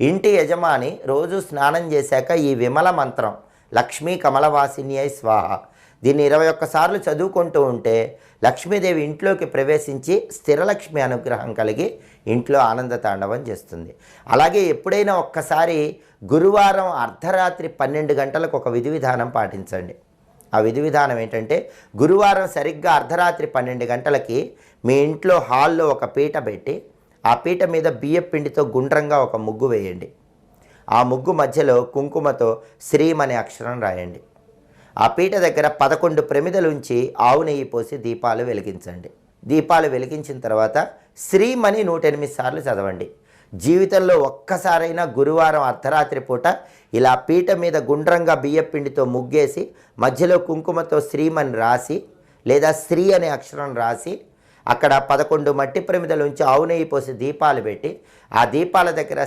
ఇంటి యజమాని రోజు స్నానం చేశాక ఈ విమల మంత్రం లక్ష్మీ కమలవాసిని అయి స్వాహ. దీన్ని ఇరవై ఒక్కసార్లు చదువుకుంటూ ఉంటే లక్ష్మీదేవి ఇంట్లోకి ప్రవేశించి స్థిరలక్ష్మి అనుగ్రహం కలిగి ఇంట్లో ఆనంద తాండవం చేస్తుంది. అలాగే ఎప్పుడైనా ఒక్కసారి గురువారం అర్ధరాత్రి పన్నెండు గంటలకు ఒక విధి విధానం పాటించండి. ఆ విధి విధానం ఏంటంటే గురువారం సరిగ్గా అర్ధరాత్రి పన్నెండు గంటలకి మీ ఇంట్లో హాల్లో ఒక పీట పెట్టి ఆ పీట మీద బియ్యం పిండితో గుండ్రంగా ఒక ముగ్గు వేయండి. ఆ ముగ్గు మధ్యలో కుంకుమతో శ్రీం అనే అక్షరం రాయండి. ఆ పీట దగ్గర పదకొండు ప్రమిదలుంచి ఆవు నెయ్యి పోసి దీపాలు వెలిగించండి. దీపాలు వెలిగించిన తర్వాత శ్రీం అని నూట ఎనిమిది సార్లు చదవండి. జీవితంలో ఒక్కసారైనా గురువారం అర్ధరాత్రి పూట ఇలా పీట మీద గుండ్రంగా బియ్యం పిండితో ముగ్గేసి మధ్యలో కుంకుమతో శ్రీమని రాసి లేదా శ్రీ అనే అక్షరం రాసి అక్కడ పదకొండు మట్టి ప్రమిదల ఉంచి ఆవు నెయ్యి పోసి దీపాలు పెట్టి ఆ దీపాల దగ్గర